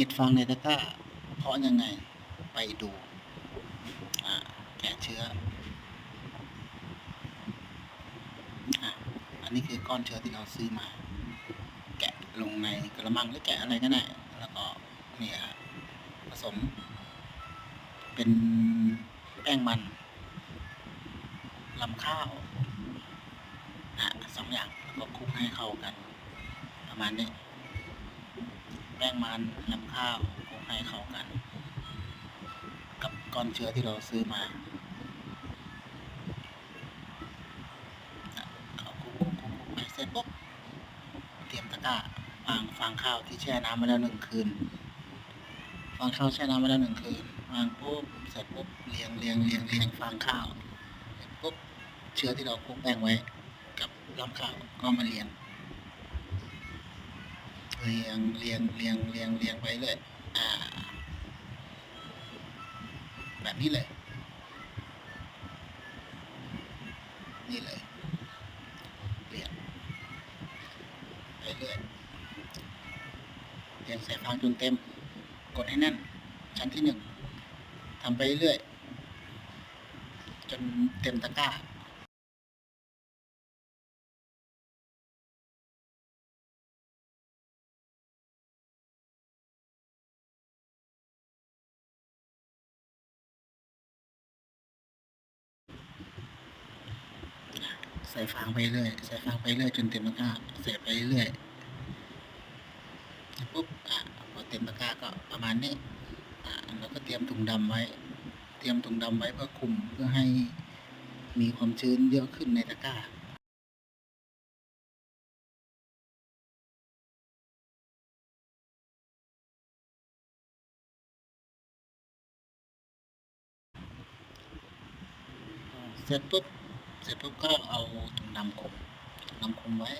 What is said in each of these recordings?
เห็ดฟางในตะกร้าเพราะยังไงไปดูแกะเชื้ออันนี้คือก้อนเชื้อที่เราซื้อมา แกะลงในกระมังหรือแกะอะไรก็ได้แล้วก็เนี่ยฮะผสม เป็นแป้งมันลำข้าวอสองอย่างแล้วก็คลุกให้เข้ากัน ประมาณนี้ แป้งมันลำข้าวคลุกให้เข้ากัน กับก้อนเชื้อที่เราซื้อมาเขาคุกคุกคุกไปเสร็จปุ๊บเตรียมตะกร้าวางฟางข้าวที่แช่น้ำมาแล้วหนึ่งคืนฟางข้าวแช่น้ำมาแล้วหนึ่งคืนวางปุ๊บเสร็จปุ๊บเรียงเรียงเรียงเรียงฟางข้าวเสร็จปุ๊บเชื้อที่เราคลุกแป้งไว้ กับลำข้าวก็มาเรียง เรียงเรียงเรียงเรียงเรียงไปเลยอ่า แบบนี้เลย นี่เลยเรียงไปเรื่อยเรียงใส่ฟางจนเต็ม กดให้แน่น ชั้นที่หนึ่งทำไปเรื่อยจนเต็มตะกร้า ใส่ฟางไปเรื่อยใส่ฟางไปเรื่อยจนเต็มตะกร้าใส่ไปเรื่อยปุ๊บอะพอเต็มตะกร้าก็ประมาณนี้อ่าแล้วก็เตรียมถุงดำไว้ เตรียมถุงดำไว้เพื่อคุมเพื่อให้มีความชื้นเยอะขึ้นในตะกร้าเสร็จปุ๊บ ร็จปุ๊บก็เอาถุงดำคลุมถุงดำคลุมไว้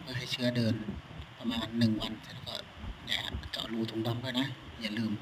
เพื่อให้เชื้อเดินประมาณหนึ่งวันเสร็จแล้วก็เนี่ยเจาะรูถุงดำด้วยนะ อย่าลืม